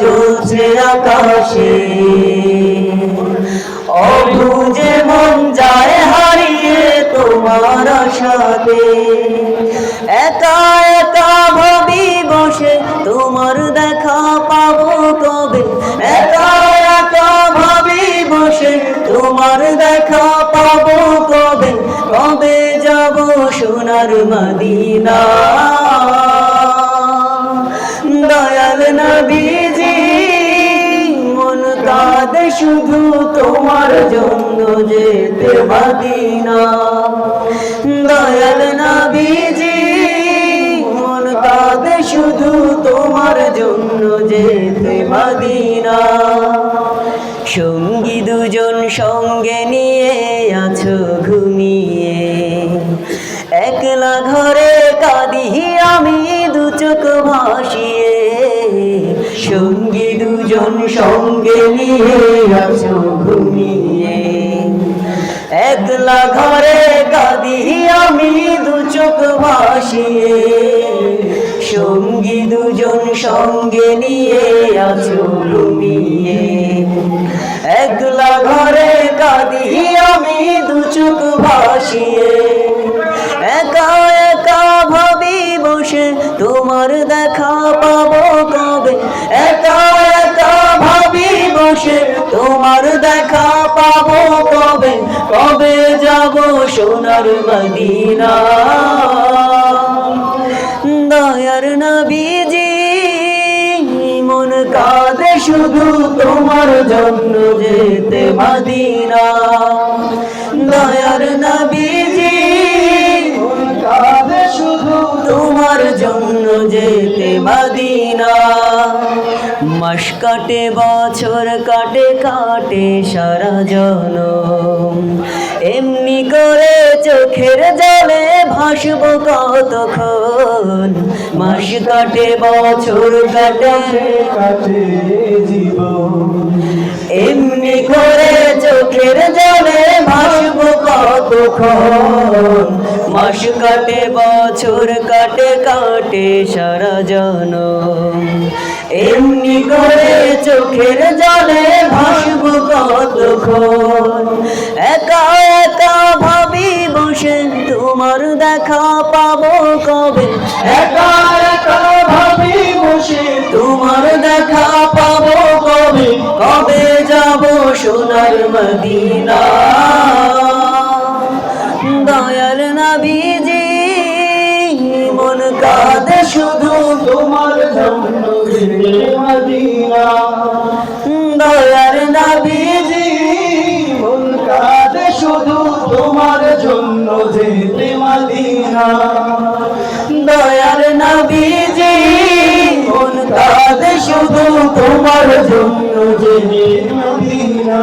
জ্বলছে আকাশে। অবুঝে মন যায় হারিয়ে তোমার সাথে একা একা ভাবি বসে, তোমার দেখা পাবো কবে? একা একা ভাবি বসে, তোমার দেখা পাবো কবে? কবে যাব সোনার মদিনা? নবীজি মন কাঁদে শুধু তোমার জন্য যেতে মদিনা দয়াল নবীজি মন কাঁদে শুধু তোমার জন্য যেতে মদিনা সঙ্গী দুজন সঙ্গে নিয়ে আছো ঘুমিয়ে। একলা ঘরে কাঁদি আমি, দু চোখ ভাসিয়ে সঙ্গী দুজন সঙ্গে নিয়ে আছো ঘুমিয়ে। একলা ঘরে কাঁদি আমি দু চোখ ভাসিয়ে। সঙ্গী দুজন সঙ্গে নিয়ে আছো ঘুমিয়ে। একলা ঘরে কাঁদি আমি দু চোখ ভাসিয়ে। একা একা ভাবি বসে তোমার দেখা কবে যাব সোনার মদিনা? দয়ার নবীজি, মন কাঁদে শুধু তোমার জন্য যেতে মদিনা। দয়ার নবীজি কাঁদে শুধু তোমার জন্য যেতে মদিনা। মাস কাটে, বছর কাটে কাটে সারা জন এমনি করে চোখের জলে ভাসব কতক্ষণ? মাস কাটে, বছর কাটে কাটে জীবন। এমনি করে চোখের জলে ভাসব কতক্ষণ? মাস কাটে, বছর কাটে কাটে সারা জনম। এমনি করে চোখের জলে ভাসব কতক্ষণ? একা একা ভাবি বসে, তোমার দেখা পাবো কবে? একা শুধু তোমার যেতে মদিনা। দয়াল নবীজি, মন কাঁদে শুধু তোমার জন্য যেতে মদিনা। দয়াল নবীজি, মন কাঁদে শুধু তোমার জন্য যেতে মদিনা।